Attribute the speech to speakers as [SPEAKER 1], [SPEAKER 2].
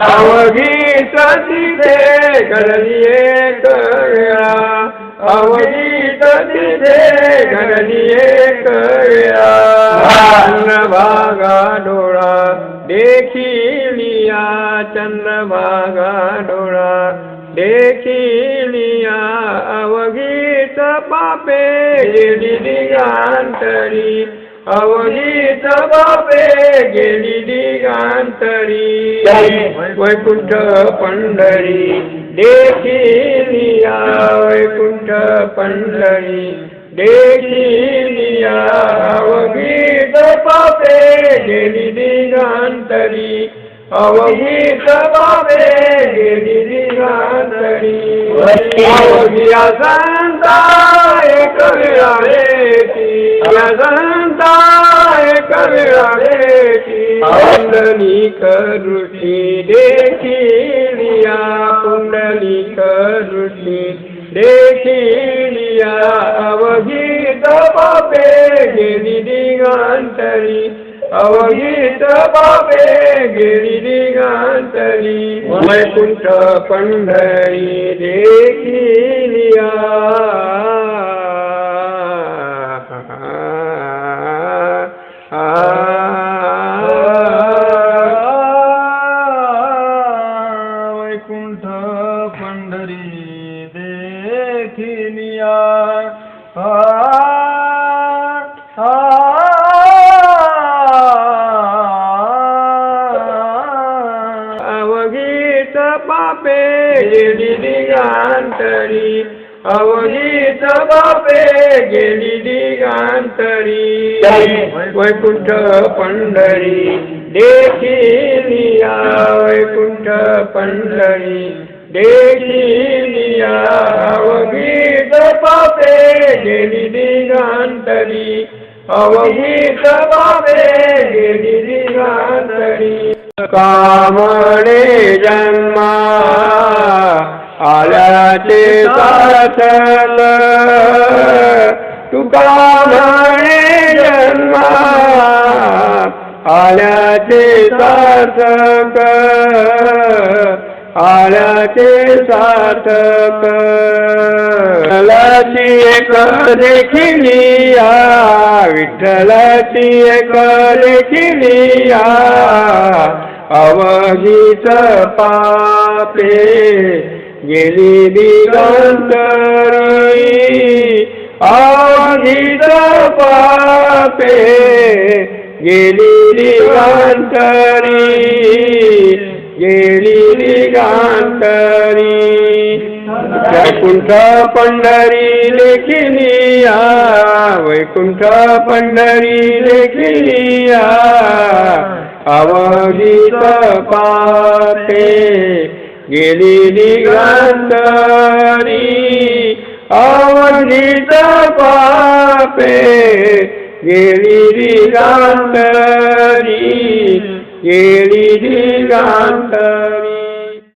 [SPEAKER 1] अवघी तिथे घडली एक वेळा. अवघी तिथे घडली एक वेळा. चंद्रभागा डोळा. देखिलिया चंद्रभागा डोळा. देखिलिया अवघीच पापे गेली दिगांतरी अवघीच बापे गेली दिगांतरी वैकुंठ पंढरी देखिलिया वैकुंठ पंढरी देखिलिया अवघीच बापे गेली दिगांतरी अवघीच बापे गेली दिगांतरी अवघिया संता एक विराळेची පුණ්ඩලික ඍෂි දේකීලියා පුණ්ඩලික ඍෂි දේකීලියා අවගීත බබේ ගෙරිදිගාන්තරි අවගීත බබේ ගෙරිදිගාන්තරි වෛකුණ්ඨ පණ්ඩරි දේකීලියා Ah पंढरी
[SPEAKER 2] देखिनिया आ,
[SPEAKER 1] अवगीत बापे गेली दिगांतरी अवगीत बापे गेली दिगांतरी वैकुंठ पंढरी देखिनिया वैकुंठ पंढरी देखिलिया अवघीत पापे गेली दिगांतरी अवगीत पापे गेली दिगांतरी कामणे जन्मा आल्याचे सार्थक तुका म्हणे जन्मा आल्याचे सार्थक आल्याचे सार्थक. विठ्ठलाची एक देखिलिया विठ्ठलाची एक देखिलिया अवघीच पापे गेली दिगंतरी अवघीच पापे गेली दिगंतरी गेली गांतरी. वैकुंठ पंढरी लेखिलिया वैकुंठ पंढरी लेखिलिया अवधीत पाते. गेली दिगांतरी अवधीत पापे गेली दिगांतरी गेली दिगांतरी